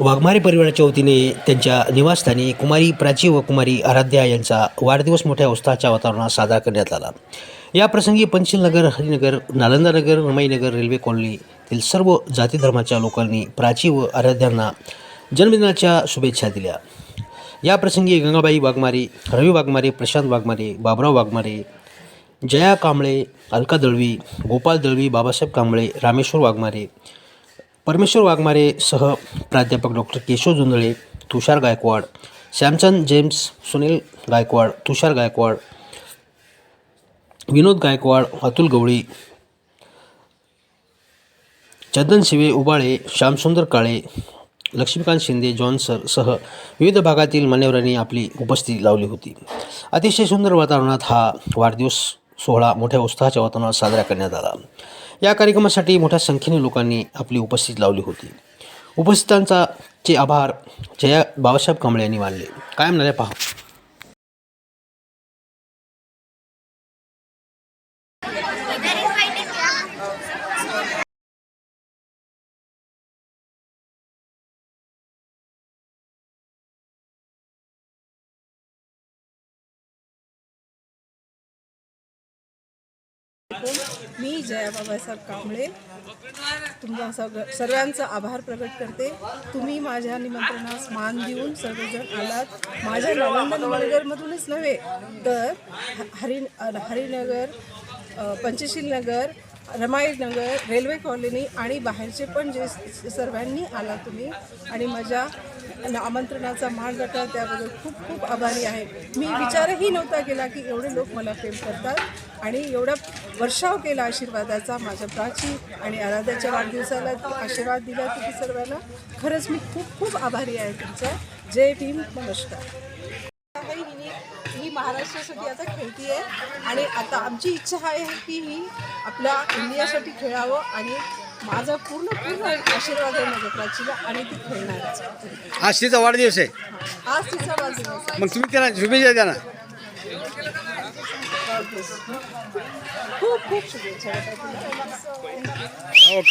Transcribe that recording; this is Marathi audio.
वाघमारे परिवाराच्या वतीने त्यांच्या निवासस्थानी कुमारी प्राची व कुमारी आराध्या यांचा वाढदिवस मोठ्या उत्साहाच्या वातावरणात साजरा करण्यात आला. या प्रसंगी पंचशीलनगर हरिनगर नालंदानगर रमाईनगर रेल्वे कॉलनीतील सर्व जाती धर्माच्या लोकांनी प्राची व आराध्यांना जन्मदिनाच्या शुभेच्छा दिल्या. या प्रसंगी गंगाबाई वाघमारे रवी वाघमारे प्रशांत वाघमारे बाबराव वाघमारे जया कांबळे अलका दळवी गोपाल दळवी बाबासाहेब कांबळे रामेश्वर वाघमारे परमेश्वर वाघमारे सह प्राध्यापक डॉक्टर केशव जुंदळे तुषार गायकवाड श्यामचंद जेम्स सुनील गायकवाड तुषार गायकवाड विनोद गायकवाड अतुल गवळी चंदन शिवे उबाळे श्यामसुंदर काळे लक्ष्मीकांत शिंदे जॉन्सर सह विविध भागातील मान्यवरांनी आपली उपस्थिती लावली होती. अतिशय सुंदर वातावरणात हा वाढदिवस सोहळा मोठ्या उत्साहाच्या वातावरणात साजरा करण्यात आला. या कार्यक्रमासाठी मोठ्या संख्येने लोकांनी आपली उपस्थिती लावली होती. उपस्थितांचा चे आभार जया बाबासाहेब कांबळे यांनी मानले. काय म्हणाले पहा. मी जया बाबासाहेब कांबळे. तुमचा सग सर्वांचा आभार प्रकट करते. तुम्ही माझ्या निमंत्रणास मान देऊन सर्वजण आलात. माझ्या नालंदा नगरमधूनच नव्हे तर ह- हरि हरिनगर पंचशील नगर रमाईनगर रेल्वे कॉलनी आणि बाहेरचे पण जे सर्वांनी आला तुम्ही. आणि माझ्या आमंत्रणाचा मान गटा त्याबद्दल खूप खूप आभारी आहे. मी विचारही नव्हता केला की एवढे लोक मला प्रेम करतात आणि एवढा वर्षाव केला आशीर्वादाचा माझ्या प्राची आणि आराध्याच्या वाढदिवसाला आशीर्वाद दिला तुम्ही सर्वांना. खरंच मी खूप खूप आभारी आहे तुमचा. जय भीम नमस्कार. ही महाराष्ट्रासाठी आता खेळती आहे आणि आता आमची इच्छा आहे की ही आपल्या इंडियासाठी खेळावं आणि माझा पूर्ण पूर्ण आशीर्वाद आहे माझ्या प्राचीला आणि ती खेळणारच. आज तिचा वाढदिवस आहे. आज तिचा वाढदिवस मग तुम्ही त्याला शुभेच्छा द्या ना. खूप खूप शुभेच्छा.